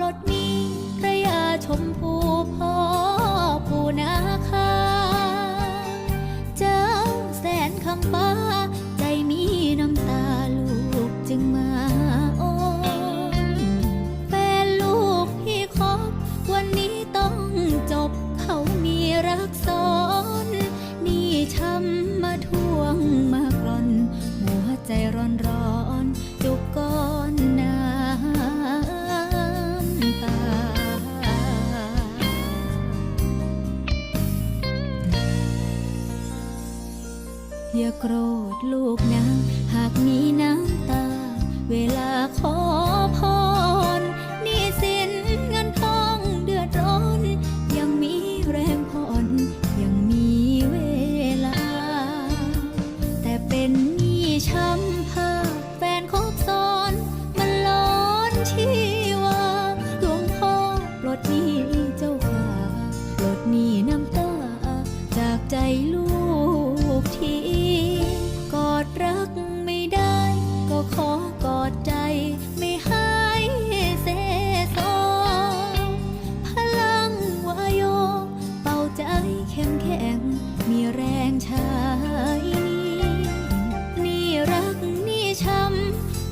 ปลดหนี้พระยาชมพูพ่อผู้นาคา เจ้าแสนคำฟ้า ใจมีน้ำตาลูกจึงมาโอนแฟนลูกที่คบวันนี้ต้องจบเขามีรักซ้อน นี่ช้า อย่าโกรธลูกนะ หากมีน้ำตา เวลาขอ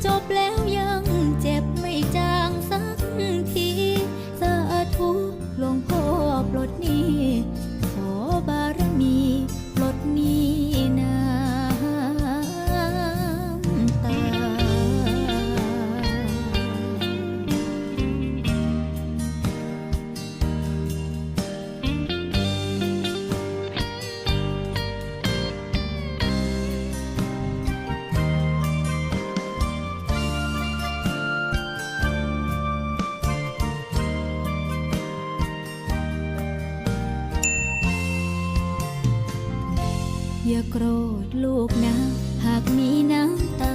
จบแล้วยังเจ็บไม่จางสักทีสาธุหลวงพ่อปลดหนี้ขอบารมี อย่าโกรธลูกนะ หากมีน้ำตา